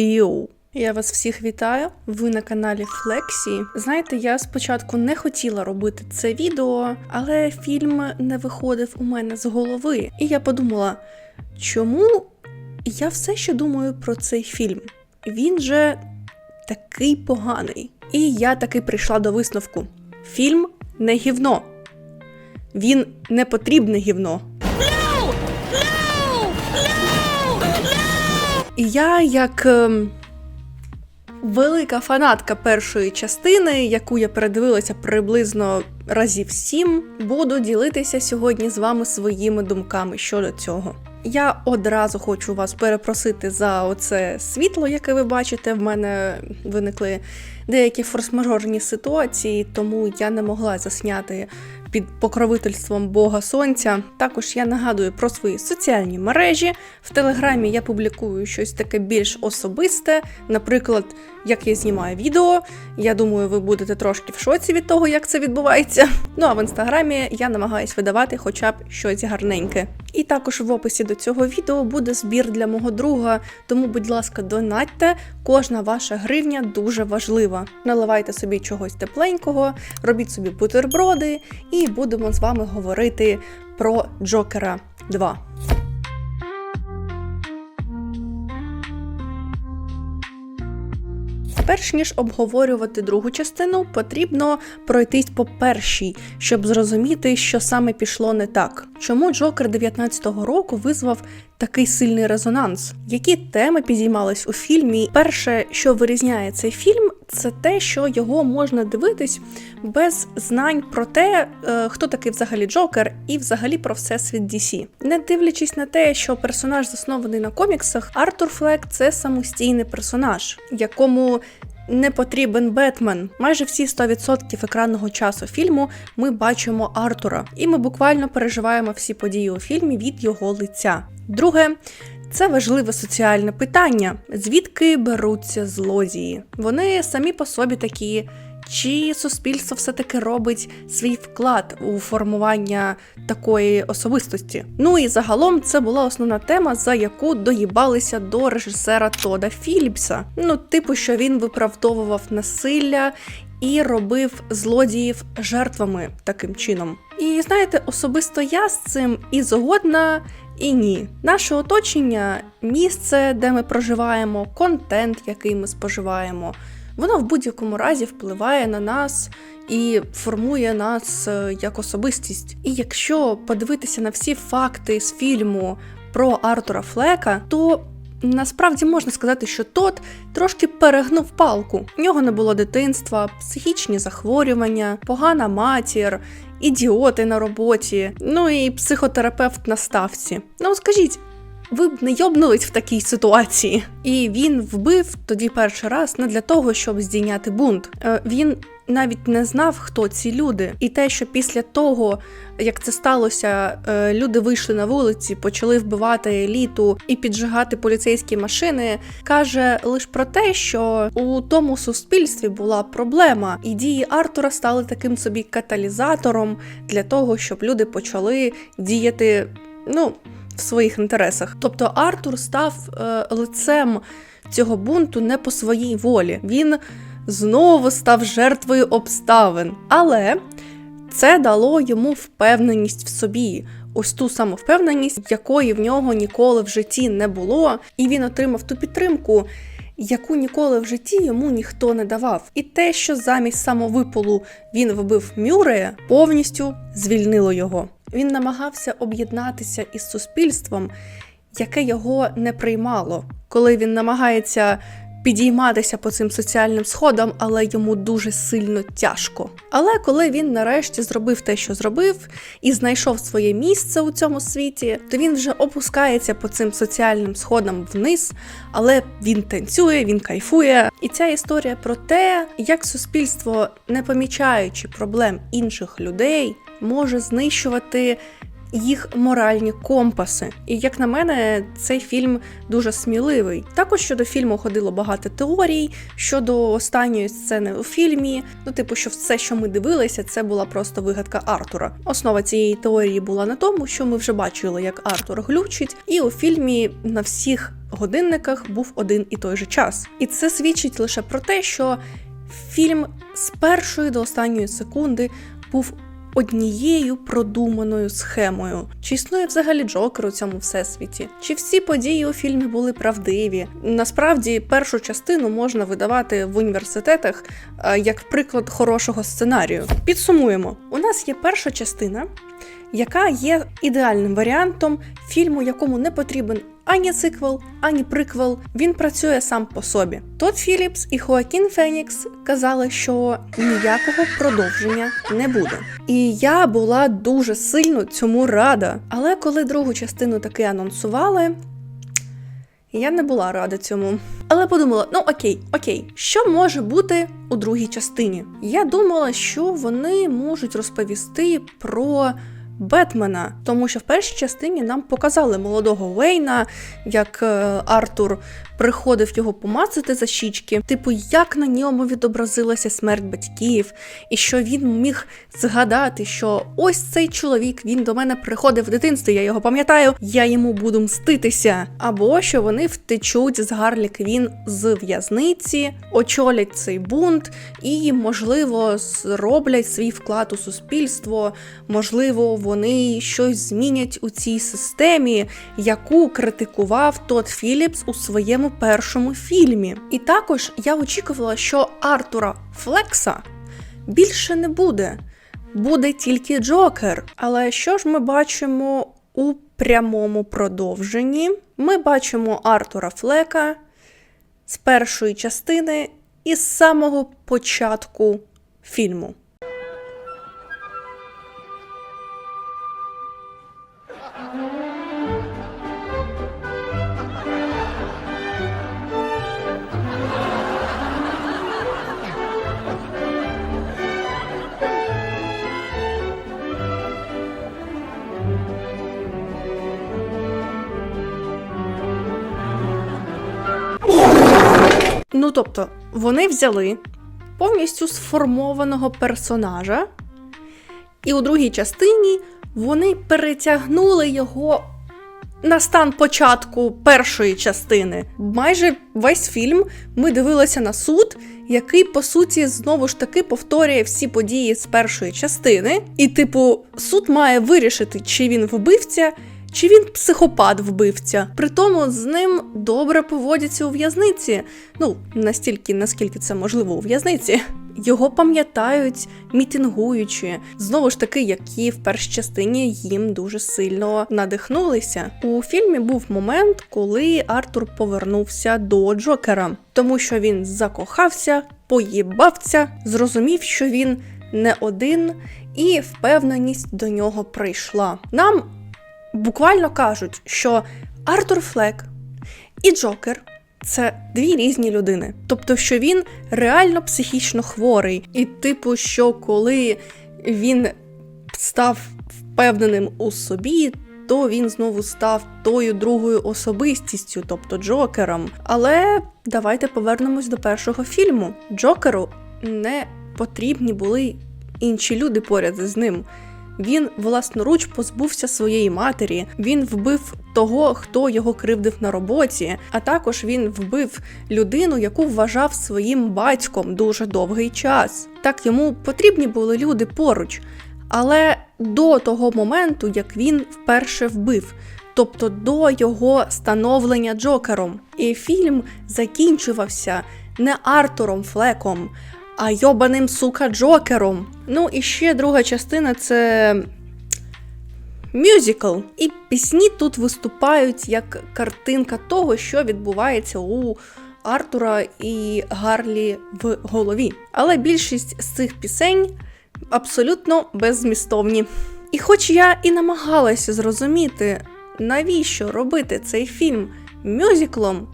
Йоу! Я вас всіх вітаю. Ви на каналі Флексі. Знаєте, я спочатку не хотіла робити це відео, але фільм не виходив у мене з голови. І я подумала, чому я все ще думаю про цей фільм? Він же такий поганий. І я таки прийшла до висновку: фільм не гівно. Він не потрібне гівно. І я, як ем, велика фанатка першої частини, яку я передивилася приблизно разів сім, буду ділитися сьогодні з вами своїми думками щодо цього. Я одразу хочу вас перепросити за оце світло, яке ви бачите. В мене виникли деякі форс-мажорні ситуації, тому я не могла засняти під покровительством Бога Сонця. Також я нагадую про свої соціальні мережі. В Телеграмі я публікую щось таке більш особисте, наприклад, як я знімаю відео. Я думаю, ви будете трошки в шоці від того, як це відбувається. Ну а в інстаграмі я намагаюсь видавати хоча б щось гарненьке. І також в описі до цього відео буде збір для мого друга, тому, будь ласка, донатьте. Кожна ваша гривня дуже важлива. Наливайте собі чогось тепленького, робіть собі бутерброди, і будемо з вами говорити про Джокера 2. Перш ніж обговорювати другу частину, потрібно пройтись по першій, щоб зрозуміти, що саме пішло не так. Чому Джокер 19-го року визвав такий сильний резонанс? Які теми підіймались у фільмі? Перше, що вирізняє цей фільм, це те, що його можна дивитись без знань про те, е, хто такий взагалі Джокер, і взагалі про всесвіт DC. Не дивлячись на те, що персонаж заснований на коміксах, Артур Флек це самостійний персонаж, якому не потрібен Бетмен. Майже всі 100% екранного часу фільму ми бачимо Артура, і ми буквально переживаємо всі події у фільмі від його лиця. Друге. Це важливе соціальне питання, звідки беруться злодії. Вони самі по собі такі, чи суспільство все-таки робить свій вклад у формування такої особистості. Ну і загалом це була основна тема, за яку доїбалися до режисера Тода Філіпса. Ну, типу, що він виправдовував насилля. І робив злодіїв жертвами таким чином. І знаєте, особисто я з цим і згодна, і ні. Наше оточення, місце, де ми проживаємо, контент, який ми споживаємо, воно в будь-якому разі впливає на нас і формує нас е, як особистість. І якщо подивитися на всі факти з фільму про Артура Флека, то Насправді можна сказати, що тот трошки перегнув палку. У нього не було дитинства, психічні захворювання, погана матір, ідіоти на роботі, ну і психотерапевт на ставці. Ну скажіть, ви б не йобнулись в такій ситуації? І він вбив тоді перший раз не для того, щоб здійняти бунт. Е, Він навіть не знав, хто ці люди, і те, що після того, як це сталося, е, люди вийшли на вулиці, почали вбивати еліту і піджигати поліцейські машини, каже лише про те, що у тому суспільстві була проблема, і дії Артура стали таким собі каталізатором для того, щоб люди почали діяти, ну. В своїх інтересах. Тобто Артур став е, лицем цього бунту не по своїй волі. Він знову став жертвою обставин. Але це дало йому впевненість в собі. Ось ту саму впевненість, якої в нього ніколи в житті не було, і він отримав ту підтримку, яку ніколи в житті йому ніхто не давав. І те, що замість самовипалу він вбив Мюрея, повністю звільнило його. Він намагався об'єднатися із суспільством, яке його не приймало, коли він намагається підійматися по цим соціальним сходам, але йому дуже сильно тяжко. Але коли він нарешті зробив те, що зробив, і знайшов своє місце у цьому світі, то він вже опускається по цим соціальним сходам вниз, але він танцює, він кайфує. І ця історія про те, як суспільство, не помічаючи проблем інших людей, може знищувати їх моральні компаси. І як на мене, цей фільм дуже сміливий. Також щодо фільму ходило багато теорій щодо останньої сцени у фільмі. Ну, типу, що все, що ми дивилися, це була просто вигадка Артура. Основа цієї теорії була на тому, що ми вже бачили, як Артур глючить, і у фільмі на всіх годинниках був один і той же час. І це свідчить лише про те, що фільм з першої до останньої секунди був однією продуманою схемою. Чи існує взагалі Джокер у цьому всесвіті? Чи всі події у фільмі були правдиві? Насправді, першу частину можна видавати в університетах е, як приклад хорошого сценарію. Підсумуємо: у нас є перша частина. Яка є ідеальним варіантом фільму, якому не потрібен ані циквел, ані приквел. Він працює сам по собі. Тодд Філіпс і Хоакін Фенікс казали, що ніякого продовження не буде. І я була дуже сильно цьому рада. Але коли другу частину таки анонсували, я не була рада цьому. Але подумала: ну окей, окей, що може бути у другій частині? Я думала, що вони можуть розповісти про. Бетмена, тому що в першій частині нам показали молодого Вейна, як е, Артур приходив його помацати за щічки, типу, як на ньому відобразилася смерть батьків, і що він міг згадати, що ось цей чоловік він до мене приходив в дитинстві, я його пам'ятаю, я йому буду мститися. Або що вони втечуть з Гарлі Квін з в'язниці, очолять цей бунт і, можливо, зроблять свій вклад у суспільство, можливо, вони щось змінять у цій системі, яку критикував Тодд Філіпс у своєму першому фільмі. І також я очікувала, що Артура Флекса більше не буде. Буде тільки Джокер. Але що ж ми бачимо у прямому продовженні? Ми бачимо Артура Флека з першої частини і з самого початку фільму. Ну тобто, вони взяли повністю сформованого персонажа, і у другій частині вони перетягнули його на стан початку першої частини. Майже весь фільм ми дивилися на суд, який, по суті, знову ж таки повторює всі події з першої частини. І, типу, суд має вирішити, чи він вбивця. Чи він психопат вбивця? Притому з ним добре поводяться у в'язниці. Ну, настільки, наскільки це можливо у в'язниці. Його пам'ятають мітингуючі, знову ж таки, які в першій частині їм дуже сильно надихнулися. У фільмі був момент, коли Артур повернувся до Джокера, тому що він закохався, поїбався, зрозумів, що він не один, і впевненість до нього прийшла. Нам буквально кажуть, що Артур Флек і Джокер це дві різні людини. Тобто, що він реально психічно хворий, і, типу, що коли він став впевненим у собі. То він знову став тою другою особистістю, тобто Джокером. Але давайте повернемось до першого фільму. Джокеру не потрібні були інші люди поряд з ним. Він власноруч позбувся своєї матері. Він вбив того, хто його кривдив на роботі. А також він вбив людину, яку вважав своїм батьком дуже довгий час. Так йому потрібні були люди поруч, але до того моменту, як він вперше вбив. Тобто до його становлення Джокером. І фільм закінчувався не Артуром Флеком, а йобаним сука Джокером. Ну і ще друга частина це мюзикл. І пісні тут виступають як картинка того, що відбувається у Артура і Гарлі в голові. Але більшість з цих пісень абсолютно беззмістовні. І хоч я і намагалася зрозуміти, навіщо робити цей фільм мюзиклом,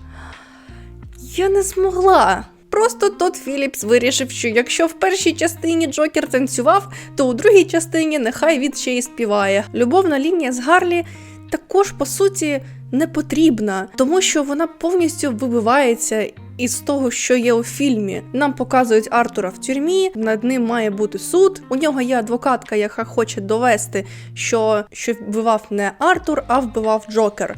я не змогла. Просто Тодд Філіпс вирішив, що якщо в першій частині Джокер танцював, то у другій частині нехай він ще й співає. Любовна лінія з Гарлі також по суті не потрібна, тому що вона повністю вибивається із того, що є у фільмі. Нам показують Артура в тюрмі, над ним має бути суд. У нього є адвокатка, яка хоче довести, що, що вбивав не Артур, а вбивав Джокер.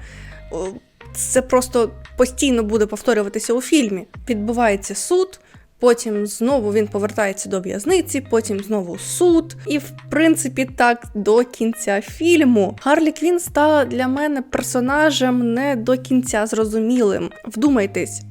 Це просто постійно буде повторюватися у фільмі. Відбувається суд. Потім знову він повертається до в'язниці, потім знову суд. І в принципі так до кінця фільму. Гарлі Квін стала для мене персонажем не до кінця зрозумілим. Вдумайтесь.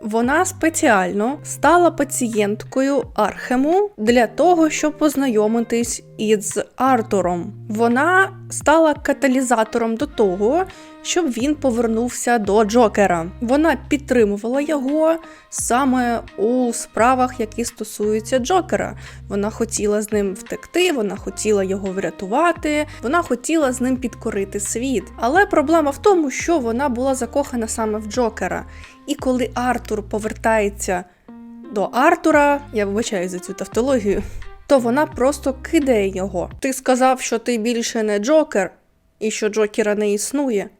Вона спеціально стала пацієнткою Архему для того, щоб познайомитись із Артуром. Вона стала каталізатором до того, щоб він повернувся до Джокера. Вона підтримувала його саме у справах, які стосуються Джокера. Вона хотіла з ним втекти, вона хотіла його врятувати, вона хотіла з ним підкорити світ. Але проблема в тому, що вона була закохана саме в Джокера. І коли Артур повертається до Артура, я вибачаю за цю тавтологію, то вона просто кидає його. Ти сказав, що ти більше не Джокер, і що Джокера не існує.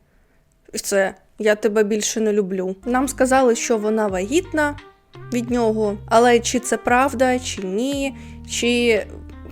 Це я тебе більше не люблю. Нам сказали, що вона вагітна від нього, але чи це правда, чи ні, чи.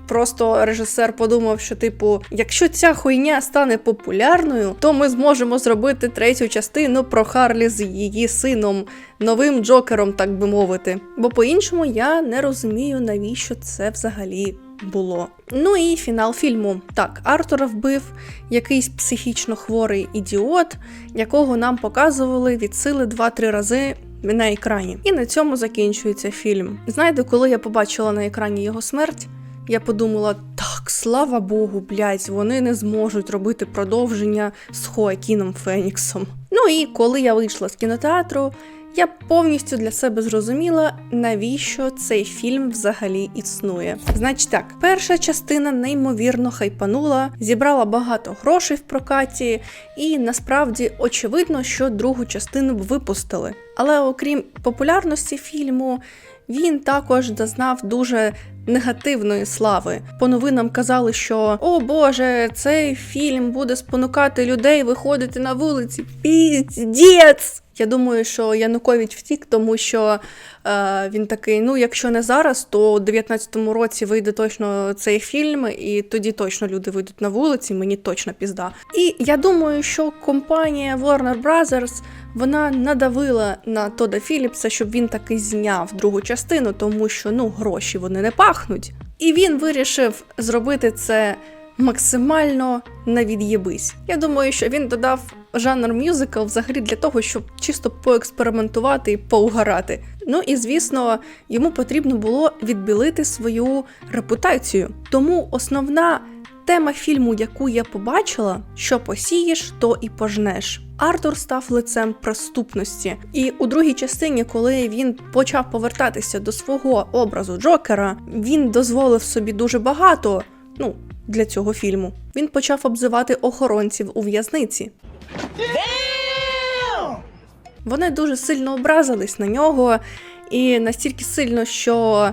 Просто режисер подумав, що, типу, якщо ця хуйня стане популярною, то ми зможемо зробити третю частину про Харлі з її сином, новим Джокером, так би мовити. Бо по-іншому я не розумію, навіщо це взагалі було. Ну і фінал фільму. Так, Артура вбив якийсь психічно хворий ідіот, якого нам показували від сили 2-3 рази. На екрані, і на цьому закінчується фільм. Знаєте, коли я побачила на екрані його смерть, я подумала: так, слава Богу, блядь, вони не зможуть робити продовження з Хоакіном Феніксом. Ну і коли я вийшла з кінотеатру, я повністю для себе зрозуміла, навіщо цей фільм взагалі існує. Значить так, перша частина неймовірно хайпанула, зібрала багато грошей в прокаті, і насправді очевидно, що другу частину б випустили. Але окрім популярності фільму, він також дознав дуже негативної слави. По новинам казали, що о Боже, цей фільм буде спонукати людей виходити на вулиці. Піздець! Я думаю, що Янукович втік, тому що е, він такий: ну, якщо не зараз, то у 19-му році вийде точно цей фільм, і тоді точно люди вийдуть на вулиці, мені точно пізда. І я думаю, що компанія Warner Brothers вона надавила на Тода Філіпса, щоб він таки зняв другу частину, тому що ну гроші вони не пахнуть. І він вирішив зробити це максимально на від'єбись. Я думаю, що він додав жанр мюзикл взагалі для того, щоб чисто поекспериментувати і поугарати. Ну і звісно, йому потрібно було відбілити свою репутацію. Тому основна тема фільму, яку я побачила, що посієш, то і пожнеш. Артур став лицем преступності, і у другій частині, коли він почав повертатися до свого образу Джокера, він дозволив собі дуже багато. Ну, для цього фільму він почав обзивати охоронців у в'язниці. Вони дуже сильно образились на нього, і настільки сильно, що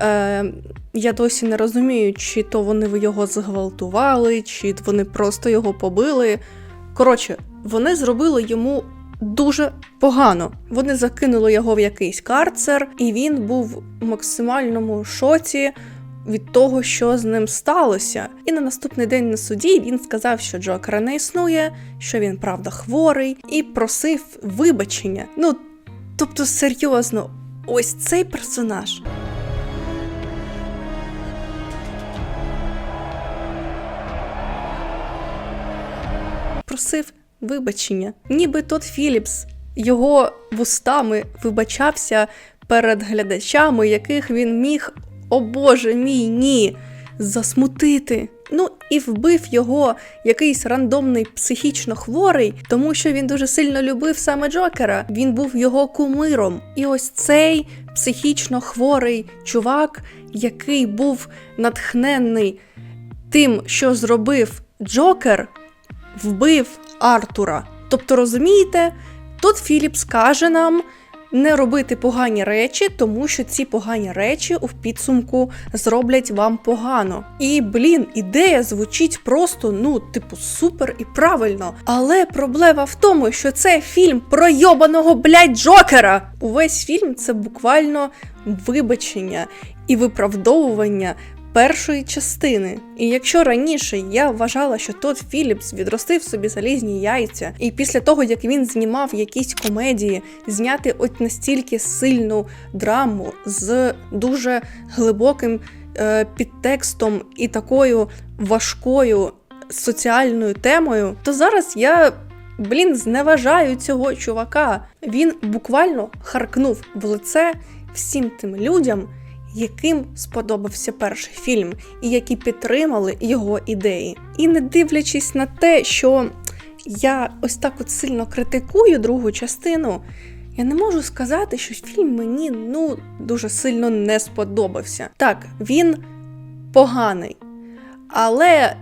е, я досі не розумію, чи то вони його зґвалтували, чи вони просто його побили. Коротше, вони зробили йому дуже погано. Вони закинули його в якийсь карцер, і він був в максимальному шоці. Від того, що з ним сталося, і на наступний день на суді він сказав, що Джокера не існує, що він правда хворий, і просив вибачення. Ну тобто, серйозно, ось цей персонаж. Просив вибачення. Ніби тот Філіпс його вустами вибачався перед глядачами, яких він міг, о Боже мій, ні, засмутити. Ну і вбив його якийсь рандомний психічно хворий, тому що він дуже сильно любив саме Джокера. Він був його кумиром. І ось цей психічно хворий чувак, який був натхненний тим, що зробив Джокер, вбив Артура. Тобто, розумієте, тут Філіп скаже нам, не робити погані речі, тому що ці погані речі у підсумку зроблять вам погано. І блін, ідея звучить просто ну, типу, супер і правильно. Але проблема в тому, що це фільм про йобаного блядь, Джокера. Увесь фільм це буквально вибачення і виправдовування першої частини. І якщо раніше я вважала, що Тодд Філіпс відростив собі залізні яйця, і після того як він знімав якісь комедії, зняти от настільки сильну драму з дуже глибоким е, підтекстом і такою важкою соціальною темою, то зараз я. Блін, зневажаю цього чувака. Він буквально харкнув в лице всім тим людям, яким сподобався перший фільм, і які підтримали його ідеї. І не дивлячись на те, що я ось так от сильно критикую другу частину, я не можу сказати, що фільм мені ну дуже сильно не сподобався. Так, він поганий, але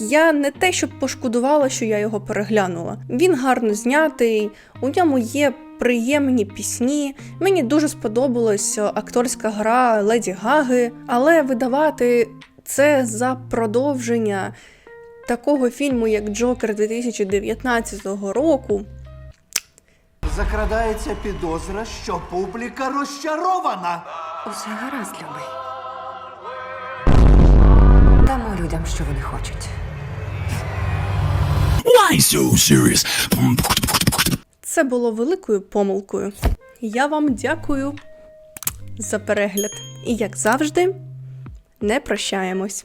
я не те, щоб пошкодувала, що я його переглянула. Він гарно знятий, у ньому є приємні пісні. Мені дуже сподобалась акторська гра Леді Гаги, але видавати це за продовження такого фільму, як Джокер 2019 року. Закрадається підозра, що публіка розчарована. Усе гаразд, любий. Дамо людям, що вони хочуть. Why so serious? Це було великою помилкою. Я вам дякую за перегляд. І як завжди, не прощаємось.